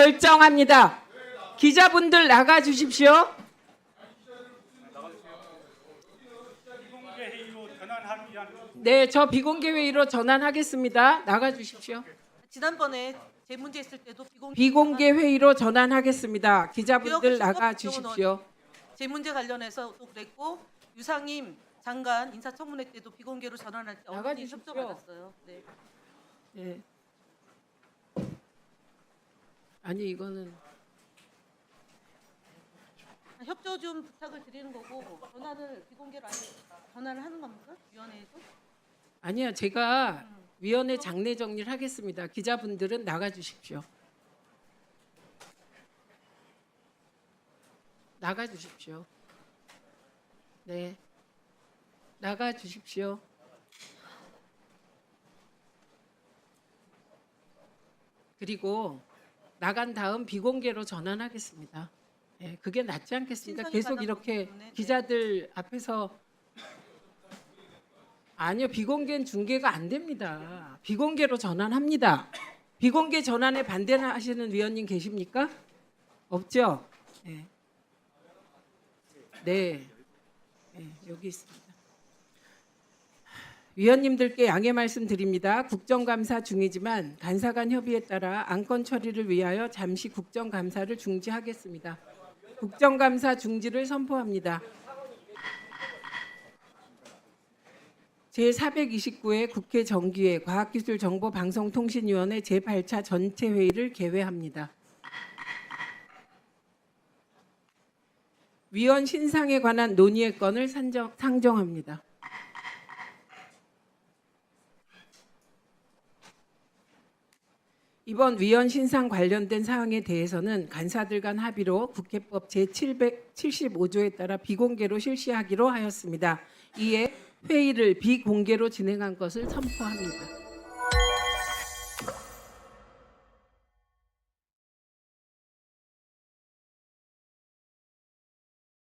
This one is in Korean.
결정합니다. 기자분들 나가 주십시오. 네, 저 비공개 회의로 전환하겠습니다. 나가 주십시오. 지난번에 제 문제 있을 때도 비공개 비공개 회의로 전환하겠습니다. 기자분들 나가 주십시오. 제 문제 관련해서 또 그랬고 유상임 장관 인사청문회 때도 비공개로 전환할 때 어머니. 협조 받았어요. 네. 네. 아니 이거는 협조 좀 부탁을 드리는 거고 전환을 비공개로 아니 전환을 하는 겁니까? 위원회에서? 아니요. 제가 위원회 장례 정리를 하겠습니다. 기자분들은 나가 주십시오. 나가 주십시오. 네. 나가 주십시오. 그리고 나간 다음 비공개로 전환하겠습니다. 예, 그게 낫지 않겠습니까? 계속 이렇게 때문에. 기자들 앞에서 아니요 비공개는 중계가 안 됩니다. 비공개로 전환합니다. 비공개 전환에 반대는 하시는 위원님 계십니까? 없죠? 네. 네. 네, 여기 있습니다. 위원님들께 양해 말씀드립니다. 국정감사 중이지만 간사간 협의에 따라 안건 처리를 위하여 잠시 국정감사를 중지하겠습니다. 국정감사 중지를 선포합니다. 제429회 국회 정기회 과학기술정보방송통신위원회 제8차 전체 회의를 개회합니다. 위원 신상에 관한 논의의 건을 산정, 상정합니다. 이번 위원 신상 관련된 사항에 대해서는 간사들 간 합의로 국회법 제775조에 따라 비공개로 실시하기로 하였습니다. 이에 회의를 비공개로 진행한 것을 선포합니다.